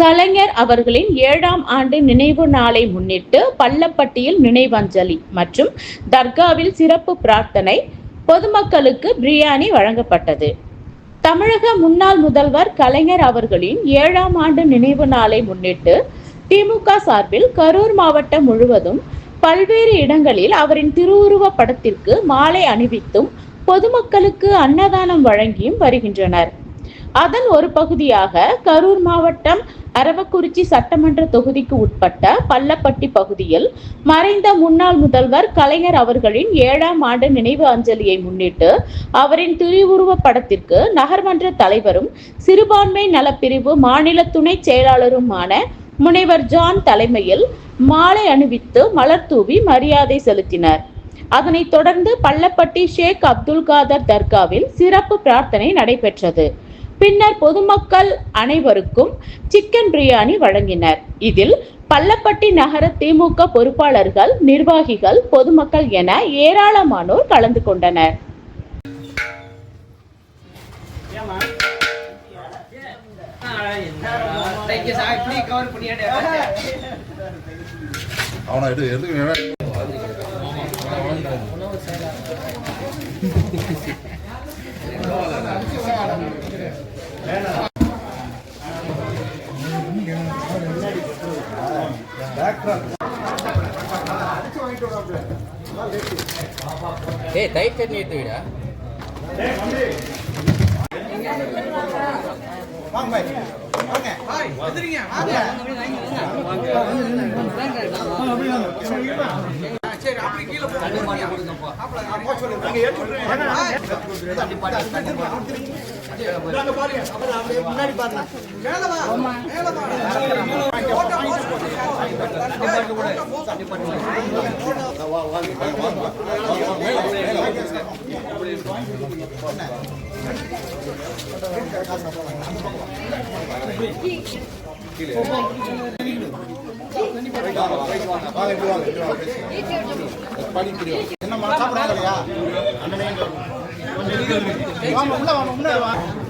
கலைஞர் அவர்களின் ஏழாம் ஆண்டு நினைவு நாளை முன்னிட்டு பள்ளப்பட்டியில் நினைவஞ்சலி மற்றும் தர்காவில் சிறப்பு பிரார்த்தனை பொதுமக்களுக்கு பிரியாணி வழங்கப்பட்டது. தமிழக முன்னாள் முதல்வர் கலைஞர் அவர்களின் ஏழாம் ஆண்டு நினைவு நாளை முன்னிட்டு திமுக சார்பில் கரூர் மாவட்டம் முழுவதும் பல்வேறு இடங்களில் அவரின் திருவுருவப் படத்திற்கு மாலை அணிவித்தும் பொதுமக்களுக்கு அன்னதானம் வழங்கியும் வருகின்றனர். அதன் ஒரு பகுதியாக கரூர் மாவட்டம் அரவக்குறிச்சி சட்டமன்ற தொகுதிக்கு உட்பட்ட பள்ளப்பட்டி பகுதியில் மறைந்த முன்னாள் முதல்வர் கலைஞர் அவர்களின் ஏழாம் ஆண்டு நினைவு அஞ்சலியை முன்னிட்டு அவரின் திருவுருவ படத்திற்கு நகர்மன்ற தலைவரும் சிறுபான்மை நலப்பிரிவு மாநில துணை செயலாளருமான முனைவர் ஜான் தலைமையில் மாலை அணிவித்து மலர் தூவி மரியாதை செலுத்தினர். அதனைத் தொடர்ந்து பள்ளப்பட்டி ஷேக் அப்துல் காதர் தர்காவில் சிறப்பு பிரார்த்தனை நடைபெற்றது. பின்னர் பொதுமக்கள் அனைவருக்கும் சிக்கன் பிரியாணி வழங்கினர். இதில் பள்ளப்பட்டி நகர திமுக பொறுப்பாளர்கள் நிர்வாகிகள் பொதுமக்கள் என ஏராளமானோர் கலந்து கொண்டனர். அவனை எடு எதுக்கு ஏ தயிர் சட்னி எடுத்து விடா. என்னம்மா சாப்பிடாங்க இல்லையா வாங்க உள்ள வாங்க முன்னாடி வாங்க